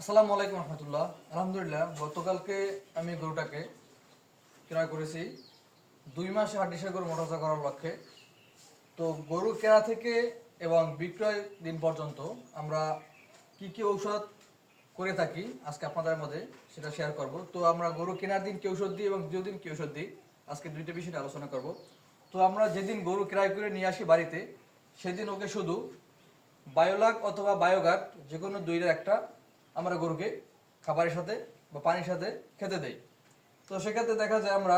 আসসালামু আলাইকুম রহমতুল্লাহ। আলহামদুলিল্লাহ, গতকালকে আমি গরুটাকে ক্রয় করেছি। দুই মাসে হাড্ডিসা গরু মোটাসা করার লক্ষ্যে। তো গরু কেনা থেকে এবং বিক্রয় দিন পর্যন্ত আমরা কি কি ঔষধ করে থাকি, আজকে আপনাদের মধ্যে সেটা শেয়ার করব। তো আমরা গরু কেনার দিন কি ঔষধ দিই এবং দিন কি ঔষধ দিই, আজকে দুইটা বিষয়ে আলোচনা করব। তো আমরা যেদিন গরু ক্রয় করে নিয়ে আসি বাড়িতে, সেদিন ওকে শুধু বায়োলাক অথবা বায়োগাট যে কোনো দুইয়ের একটা আমরা গরুকে খাবারের সাথে বা পানির সাথে খেতে দেই। তো সেক্ষেত্রে দেখা যায় আমরা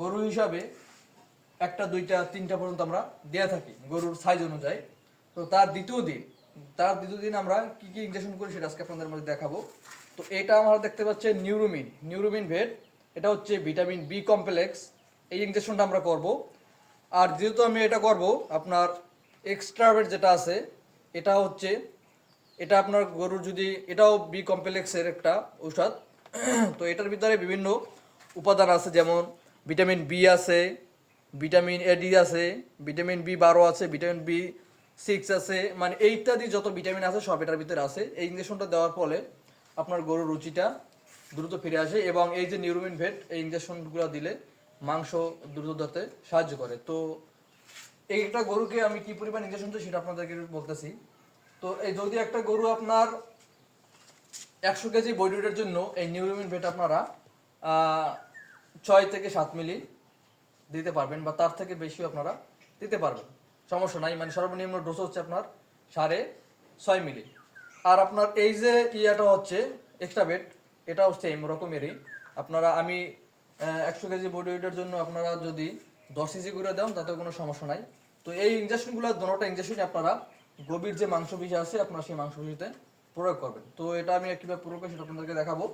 গরু হিসাবে একটা, দুইটা, তিনটা পর্যন্ত আমরা দেয়া থাকি গরুর সাইজ অনুযায়ী। তো তার দ্বিতীয় দিন, তার দ্বিতীয় দিন আমরা কি কি ইনজেকশন করি সেটা আজকে আপনাদের মধ্যে দেখাবো। তো এটা আমরা দেখতে পাচ্ছেন নিউরোমিন নিউরোমিন ভেট এটা হচ্ছে ভিটামিন বি কমপ্লেক্স এই ইনজেকশনটা আমরা করব। আর যেহেতু আমি এটা করব, আপনার এক্সট্রাভেট যেটা আছে, এটা হচ্ছে এটা আপনার গরুর যদি, এটাও বি কমপ্লেক্সের একটা ঔষধ। তো এটার ভিতরে বিভিন্ন উপাদান আছে, যেমন ভিটামিন বি আছে ভিটামিন এডি আছে ভিটামিন বি বারো আছে ভিটামিন বি সিক্স আছে মানে এই ইত্যাদি যত ভিটামিন আছে সব এটার ভিতরে আছে। এই ইঞ্জেকশনটা দেওয়ার ফলে আপনার গরুর রুচিটা দ্রুত ফিরে আসে এবং এই যে নিউরোমিন ভেট এই ইঞ্জেকশনগুলো দিলে মাংস দ্রুত ধরতে সাহায্য করে। তো এইটা গরুকে আমি কি পরিমাণ ইঞ্জেকশন দিই সেটা আপনাদেরকে বলতেছি। তো এই যদি একটা গরু আপনার একশো কেজি বডি জন্য এই নিউরোমিন ভেট আপনারা ছয় থেকে সাত মিলি দিতে পারবেন বা তার থেকে বেশিও আপনারা দিতে পারবেন। সমস্যা নাই মানে সর্বনিম্ন ডোজ হচ্ছে আপনার সাড়ে ছয় মিলি। আর আপনার এই যে ইয়াটা হচ্ছে এক্সট্রা বেড এটা হচ্ছে এই রকমেরই। আপনারা আমি একশো কেজি বডি ওয়েটের জন্য আপনারা যদি দশ কেজি করে দেন তাতে কোনো সমস্যা নাই। তো এই ইঞ্জেকশনগুলো দুটোটা ইঞ্জেকশনই আপনারা গভীর যে মাংসপেশি আছে, আপনারা সেই মাংসপেশিতে প্রয়োগ করবেন। তো এটা আমি কীভাবে প্রয়োগ করি সেটা আপনাদেরকে দেখাবো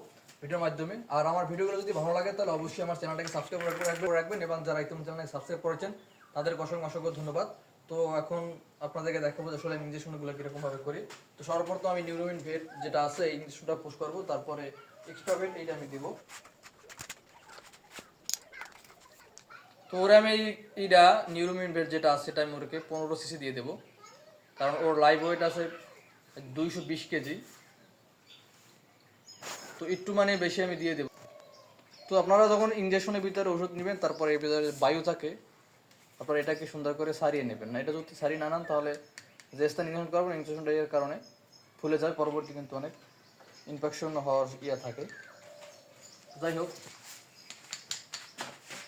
ভিডিওর মাধ্যমে। আর আমার ভিডিওগুলো যদি ভালো লাগে, তাহলে অবশ্যই আমার চ্যানেলটাকে সাবস্ক্রাইব করে রাখবেন এবং যারা ইতিমধ্যে চ্যানেলকে সাবস্ক্রাইব করেছেন তাদের অসংখ্য অসংখ্য ধন্যবাদ। তো এখন আপনাদেরকে দেখাবো আসলে আমি ইঞ্জেকশনগুলো কীরকম ভাবে করি। তো সর্বপ্রথম আমি নিউরোমিন ভেট যেটা আছে, এই ইঞ্জেকশনটা পুশ করব, তারপরে এক্সট্রা ভেট এইটা আমি দিব। তো ওরা আমি এই- এইটা নিউরোমিন ভেট যেটা আছে, সেটা আমি ওরকে পনেরো সিসি দিয়ে দেবো। কারণ ওর লাইভ ওয়েট আছে দুইশো বিশ কেজি। তো একটু মানে বেশি আমি দিয়ে দেবো। তো আপনারা যখন ইঞ্জেকশনের ভিতরে ওষুধ নেবেন তারপরে এর ভিতরে বায়ু থাকে তারপর এটাকে সুন্দর করে সারিয়ে নেবেন। না এটা যদি সারিয়ে না নেন তাহলে যে স্থান ইঞ্জেকশন করবেন ইঞ্জেকশনটা এর কারণে ফুলে যায় পরবর্তী কিন্তু অনেক ইনফেকশন হওয়ার ইয়ে থাকে। যাই হোক।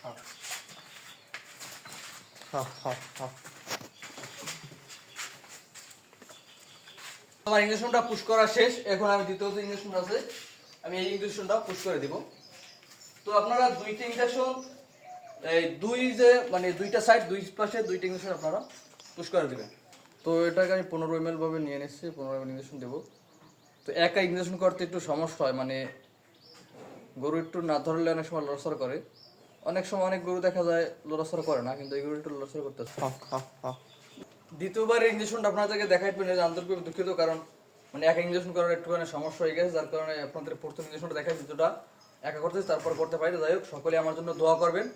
হ্যাঁ। হ্যাঁ, হ্যাঁ, আমার ইঞ্জেকশনটা পুশ করা শেষ। এখন আমি দ্বিতীয় যে ইঞ্জেকশন আছে আমি এই ইঞ্জেকশনটা পুশ করে দিব। তো আপনারা দুইটা ইঞ্জেকশন এই দুই যে মানে দুইটা সাইড দুই পাশে দুইটা ইঞ্জেকশন আপনারা পুশ করে দিবেন। তো এটাকে আমি পনেরো এম ভাবে নিয়ে নিচ্ছি পনেরো এম ইঞ্জেকশন দেবো। তো একা ইঞ্জেকশন করতে একটু সমস্যা হয় মানে গরু একটু না ধরলে অনেক সময় লড়সড় করে। অনেক সময় অনেক গরু দেখা যায় লড়সড় করে না কিন্তু এই গরু একটু লড়সড় করতেছে। দ্বিতীয়বার ইঞ্জেকশনটা আপনাদেরকে দেখাই যে আন্তরিকভাবে দুঃখিত, কারণ মানে এক ইনজেকশন করার একটুখানি সমস্যা হয়ে গেছে, যার কারণে আপনাদের প্রথম ইঞ্জেকশনটা দেখাই, দ্বিতীয়টা একা করতে তারপর করতে পারি যাই হোক, সকলে আমার জন্য দোয়া করবেন।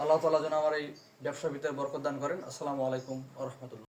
আল্লাহ তালা যেন আমার এই ব্যবসা ভিতরে বরকত দান করেন। আসসালামু আলাইকুম রহমতুল্লাহ।